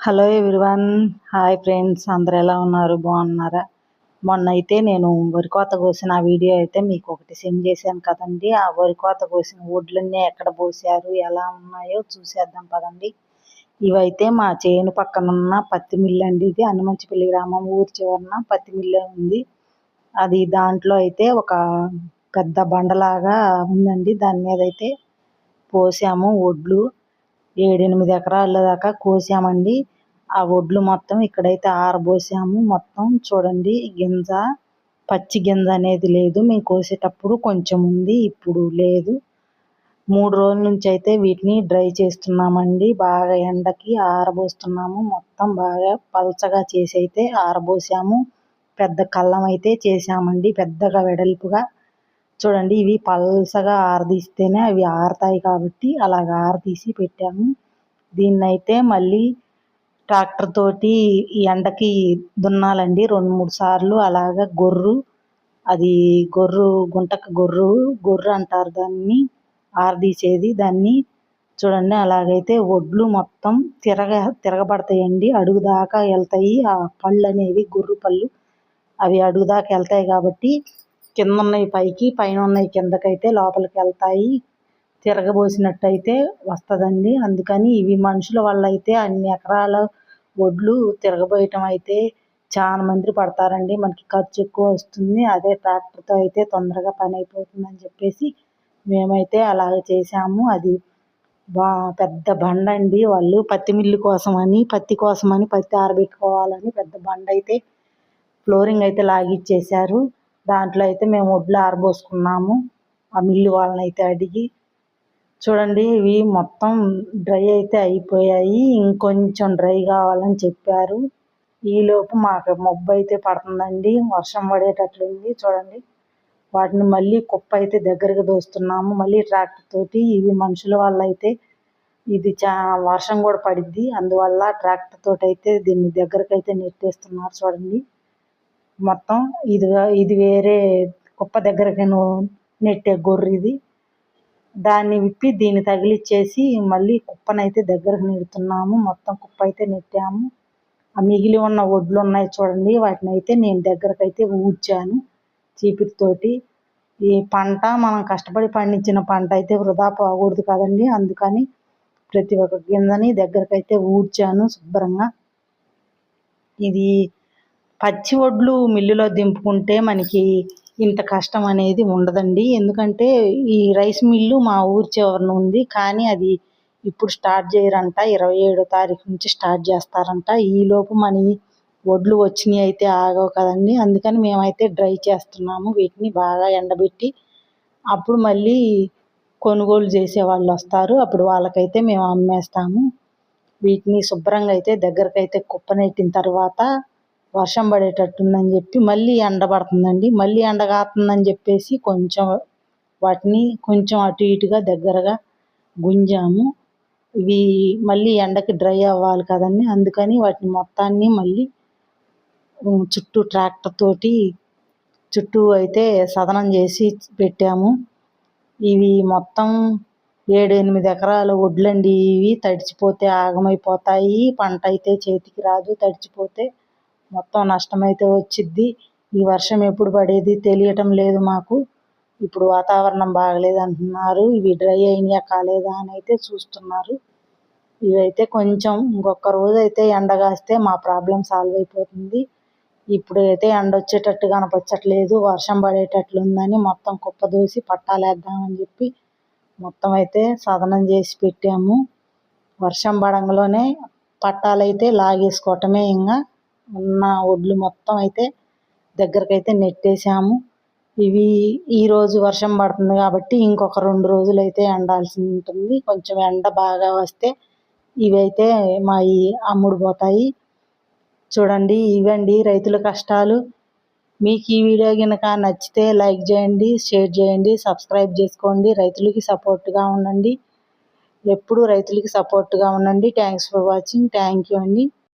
Hello everyone. Hi friends. అందరు ఎలా ఉన్నారు? బాగున్నారా? మొన్న అయితే నేను వరి కోత కోసిన వీడియో అయితే మీకు ఒకటి సెండ్ చేశాను కదండి. ఆ వరి కోత కోసిన వడ్లన్నీ ఎక్కడ పోసారు ఎలా ఉన్నాయో చూసేద్దాం పదండి. ఇవైతే మా చేను పక్కన ఉన్న పత్తి మిల్లు అండి ఇది. హనుమంచిపల్లి గ్రామం ఊరి చివరన పత్తి మిల్లే ఉంది. అది దాంట్లో అయితే ఒక పెద్ద బండలాగా ఉందండి. దాని మీద అయితే పోసాము వడ్లు. ఏడెనిమిది ఎకరాల దాకా కోసామండి. ఆ వడ్లు మొత్తం ఇక్కడైతే ఆరబోసాము. మొత్తం చూడండి గింజ పచ్చి గింజ అనేది లేదు. మేము కోసేటప్పుడు కొంచెం ఉంది ఇప్పుడు లేదు. మూడు రోజుల నుంచి అయితే వీటిని డ్రై చేస్తున్నామండి. బాగా ఎండకి ఆరబోస్తున్నాము. మొత్తం బాగా పల్చగా చేసి అయితే ఆరబోసాము. పెద్ద కళ్ళం అయితే చేసామండి. పెద్దగా వెడల్పుగా చూడండి ఇవి పల్సగా ఆరదీస్తేనే అవి ఆరుతాయి కాబట్టి అలాగ ఆరదీసి పెట్టాము. దీన్నైతే మళ్ళీ ట్రాక్టర్ తోటి ఈ ఎండకి దున్నాలండి. రెండు మూడు సార్లు అలాగ గొర్రు అది గొర్రు గుంటకు గొర్రు గొర్రు అంటారు దాన్ని ఆరదీసేది. దాన్ని చూడండి అలాగైతే ఒడ్లు మొత్తం తిరగ తిరగబడతాయండి. అడుగు దాకా వెళ్తాయి. ఆ పళ్ళు అనేవి గొర్రు పళ్ళు అవి అడుగు దాకా వెళ్తాయి కాబట్టి కింద ఉన్నాయి పైకి పైన ఉన్నాయి కిందకైతే లోపలికి వెళ్తాయి. తిరగబోసినట్టయితే వస్తుందండి. అందుకని ఇవి మనుషుల వల్ల అయితే అన్ని ఎకరాల ఒడ్లు తిరగబోయటం అయితే చాలా మంది పడతారండి. మనకి ఖర్చు ఎక్కువ వస్తుంది. అదే ట్రాక్టర్తో అయితే తొందరగా పని అయిపోతుందని చెప్పేసి మేమైతే అలాగ చేసాము అది బా పెద్ద బండ అండి వాళ్ళు పత్తి మిల్లు కోసమని పత్తి కోసమని పత్తి ఆరబెట్టుకోవాలని పెద్ద బండ అయితే ఫ్లోరింగ్ అయితే లాగిచ్చేసారు దాంట్లో అయితే మేము వడ్లు ఆరబోసుకున్నాము. ఆ మిల్లు వాళ్ళని అయితే అడిగి చూడండి ఇవి మొత్తం డ్రై అయితే అయిపోయాయి ఇంకొంచెం డ్రై కావాలని చెప్పారు. ఈలోపు మాకు మబ్బు అయితే పడుతుందండి వర్షం పడేటట్లుంది చూడండి. వాటిని మళ్ళీ కుప్ప అయితే దగ్గరకు దోస్తున్నాము మళ్ళీ ట్రాక్టర్ తోటి. ఇవి మనుషుల వల్ల అయితే ఇది చా వర్షం కూడా పడిద్ది. అందువల్ల ట్రాక్టర్ తోటి అయితే దీన్ని దగ్గరకైతే నెట్టేస్తున్నారు చూడండి. మొత్తం. ఇది ఇది వేరే కుప్ప దగ్గరకి నెట్టే గొర్రె ఇది. దాన్ని విప్పి దీన్ని తగిలిచ్చేసి మళ్ళీ కుప్పనైతే దగ్గరకు నెడుతున్నాము. మొత్తం కుప్ప అయితే నెట్టాము. ఆ మిగిలి ఉన్న వడ్లు ఉన్నాయి చూడండి. వాటిని అయితే నేను దగ్గరకు అయితే ఊడ్చాను చీపిరితోటి. ఈ పంట మనం కష్టపడి పండించిన పంట అయితే వృధా పోకూడదు కదండి. అందుకని ప్రతి ఒక్క గింజని దగ్గరకైతే ఊడ్చాను శుభ్రంగా. ఇది పచ్చి వడ్లు మిల్లులో దింపుకుంటే మనకి ఇంత కష్టం అనేది ఉండదండి. ఎందుకంటే ఈ రైస్ మిల్లు మా ఊరి చివరన ఉంది. కానీ అది ఇప్పుడు స్టార్ట్ చేయరంట. ఇరవై ఏడో తారీఖు నుంచి స్టార్ట్ చేస్తారంట. ఈలోపు మన వడ్లు వచ్చినాయి అయితే ఆగవు కదండి. అందుకని మేమైతే డ్రై చేస్తున్నాము. వీటిని బాగా ఎండబెట్టి అప్పుడు మళ్ళీ కొనుగోలు చేసే వాళ్ళు వస్తారు. అప్పుడు వాళ్ళకైతే మేము అమ్మేస్తాము. వీటిని శుభ్రంగా అయితే దగ్గరకైతే కుప్పనెట్టిన తర్వాత వర్షం పడేటట్టుందని చెప్పి మళ్ళీ ఎండ పడుతుందండి. మళ్ళీ ఎండ కాస్తుందని చెప్పేసి కొంచెం వాటిని కొంచెం అటు ఇటుగా దగ్గరగా గుంజాము. ఇవి మళ్ళీ ఎండకి డ్రై అవ్వాలి కదండి. అందుకని వాటిని మొత్తాన్ని మళ్ళీ చుట్టూ ట్రాక్టర్ తోటి చుట్టూ అయితే సదనం చేసి పెట్టాము. ఇవి మొత్తం ఏడు ఎనిమిది ఎకరాల వడ్లండి. ఇవి తడిచిపోతే ఆగమైపోతాయి. పంట అయితే చేతికి రాదు. తడిచిపోతే మొత్తం నష్టమైతే వచ్చిద్ది. ఈ వర్షం ఎప్పుడు పడేది తెలియటం లేదు మాకు. ఇప్పుడు వాతావరణం బాగలేదు అంటున్నారు. ఇవి డ్రై అయినాయా కాలేదా అని అయితే చూస్తున్నారు. ఇవైతే కొంచెం ఇంకొక రోజు అయితే ఎండ కాస్తే మా ప్రాబ్లం సాల్వ్ అయిపోతుంది. ఇప్పుడు అయితే ఎండ వచ్చేటట్టు కనపచ్చట్లేదు. వర్షం పడేటట్లు ఉందని మొత్తం కుప్పదోసి పట్టాలేద్దామని చెప్పి మొత్తం అయితే సదనం చేసి పెట్టాము. వర్షం పడంగలోనే పట్టాలైతే లాగేసుకోవటమే ఇంకా ఉన్న వడ్లు మొత్తం అయితే దగ్గరకైతే నెట్టేసాము ఇవి ఈరోజు వర్షం పడుతుంది కాబట్టి ఇంకొక రెండు రోజులు అయితే ఎండాల్సి ఉంటుంది కొంచెం ఎండ బాగా వస్తే ఇవైతే మా ఈ అమ్ముడుపోతాయి చూడండి ఇవండి రైతుల కష్టాలు. మీకు ఈ వీడియో కనుక నచ్చితే లైక్ చేయండి షేర్ చేయండి సబ్స్క్రైబ్ చేసుకోండి. రైతులకి సపోర్ట్గా ఉండండి. ఎప్పుడు రైతులకి సపోర్ట్గా ఉండండి. Thanks for watching. Thank you అండి.